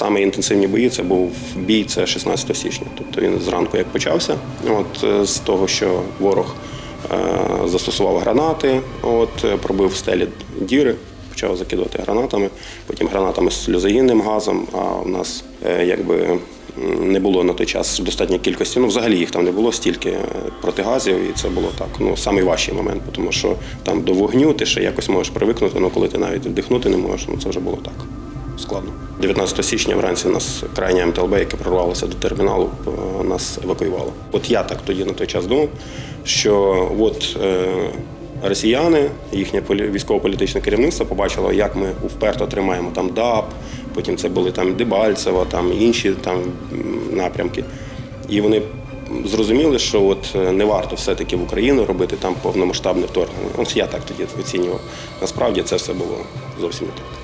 саме інтенсивні бої це був бій це 16 січня. Тобто він зранку як почався, от е, з того, що ворог е, застосував гранати, от е, пробив стелі діри, почав закидувати гранатами, потім гранатами з сльозогінним газом. А в нас якби не було на той час достатньої кількості. Ну, взагалі їх там не було стільки протигазів, і це було так. Ну, найважчий момент, тому що там до вогню ти ще якось можеш привикнути, але коли ти навіть вдихнути не можеш, ну це вже було так складно. 19 січня вранці нас крайня МТЛБ, яке прорвалося до терміналу, е, нас евакуювало. От я так тоді на той час думав, що от е, росіяни, їхнє військово-політичне керівництво побачило, як ми вперто тримаємо там ДАП, потім це були там Дебальцево, там інші там напрямки. І вони зрозуміли, що от е, не варто все-таки в Україну робити там повномасштабне вторгнення. От я так тоді оцінював. Насправді це все було зовсім не так.